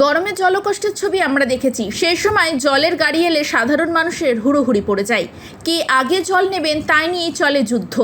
গরমে জলকষ্টের ছবি আমরা দেখেছি। সেই সময় জলের গাড়ি এলে সাধারণ মানুষের হুড়োহুড়ি পড়ে যায়। কে আগে জল নেবেন তাই নিয়েই চলে যুদ্ধ।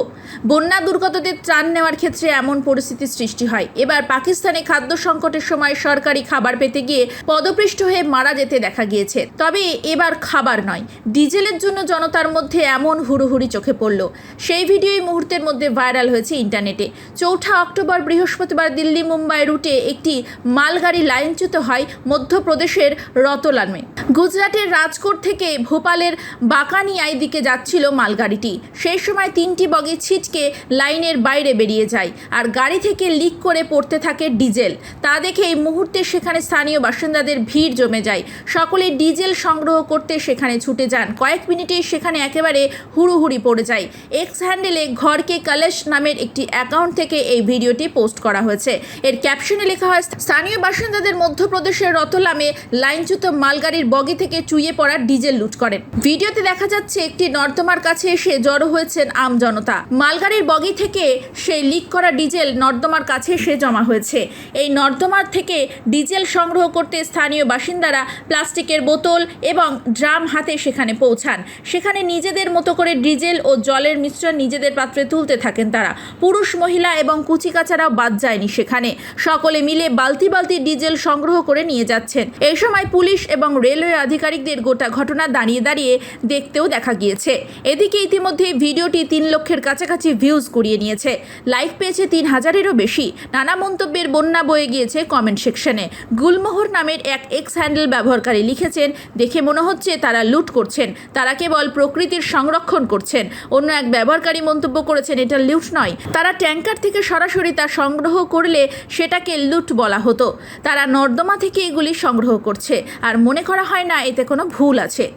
বন্যা দুর্গতদের ত্রাণ নেওয়ার ক্ষেত্রে এমন পরিস্থিতির সৃষ্টি হয়। এবার পাকিস্তানে খাদ্য সংকটের সময় সরকারি খাবার পেতে গিয়ে পদপৃষ্ঠ হয়ে মারা যেতে দেখা গিয়েছে। তবে এবার খাবার নয়। ডিজেলের জন্য জনতার মধ্যে এমন হুড়োহুড়ি চোখে পড়ল। সেই ভিডিও এই মুহূর্তের মধ্যে ভাইরাল হয়েছে ইন্টারনেটে। চৌঠা অক্টোবর বৃহস্পতিবার দিল্লি মুম্বাই রুটে একটি মালগাড়ি লাইনচ্যুত হয়। মধ্যপ্রদেশের রতলামে। গুজরাটের রাজকোট থেকে ভোপালের বাকানিয়ায় দিকে যাচ্ছিল মালগাড়িটি। সেই সময় তিনটি বগি ছিটকে লাইনের বাইরে বেরিয়ে যায় আর গাড়ি থেকে লিক করে পড়তে থাকে ডিজেল। তা দেখে এই মুহূর্তে সেখানে স্থানীয় বাসিন্দাদের ভিড় জমে যায়। সকলে ডিজেল সংগ্রহ করতে সেখানে ছুটে যান। কয়েক মিনিটেই সেখানে একেবারে হুড়ুহুড়ি পড়ে যায়। এক্স হ্যান্ডেলে ঘরকে কলেশ নামের একটি অ্যাকাউন্ট থেকে এই ভিডিওটি পোস্ট করা হয়েছে। এর ক্যাপশনে লেখা হয়, স্থানীয় বাসিন্দাদের মধ্যপ্রদেশের রতলামে লাইনচ্যুত মালগাড়ির বগি থেকে চুইয়ে পড়া ডিজেল লুট করেন। ভিডিওতে দেখা যাচ্ছে একটি নর্দমার কাছে এসে জড়ো হয়েছেন আম জনতা। মালগাড়ির বগি থেকে সেই লিক করা ডিজেল নর্দমার কাছে এসে জমা হয়েছে। এই নর্দমার থেকে ডিজেল সংগ্রহ করতে স্থানীয় বাসিন্দারা প্লাস্টিকের বোতল এবং ড্রাম হাতে সেখানে পৌঁছান। সেখানে নিজেদের মতো করে ডিজেল ও জলের মিশ্রণ নিজেদের পাত্রে তুলতে থাকেন তারা। পুরুষ, মহিলা এবং কুচিকাচারাও বাদ যায়নি সেখানে। সকলে মিলে বালতি বালতি ডিজেল সংগ্রহ করে নিয়ে যাচ্ছেন। এই সময় পুলিশ এবং রেলওয়ে আধিকারিকদের গোটা ঘটনা দাঁড়িয়ে দাঁড়িয়ে দেখতেও দেখা গিয়েছে। এদিকে ইতিমধ্যে ভিডিওটি তিন লক্ষের কাছাকাছি ভিউজ কুড়িয়ে নিয়েছে। লাইক পেয়েছে তিন হাজারেরও বেশি। নানা মন্তব্যের বন্যা বয়ে গিয়েছে কমেন্ট সেকশনে গুলমোহর নামের এক এক্স হ্যান্ডেল ব্যবহারকারী লিখেছেন, দেখে মনে হচ্ছে তারা লুট করছেন। তারা কেবল প্রকৃতির সংরক্ষণ করছেন। অন্য এক ব্যবহারকারী মন্তব্য করেছেন, এটা লুট নয়। তারা ট্যাঙ্কার থেকে সরাসরি তা সংগ্রহ করলে সেটাকে লুট বলা হতো। তারা নর্দমা থেকে এগুলি সংগ্রহ করছে। আর মনে করা হয় না এতে কোনো ভুল আছে।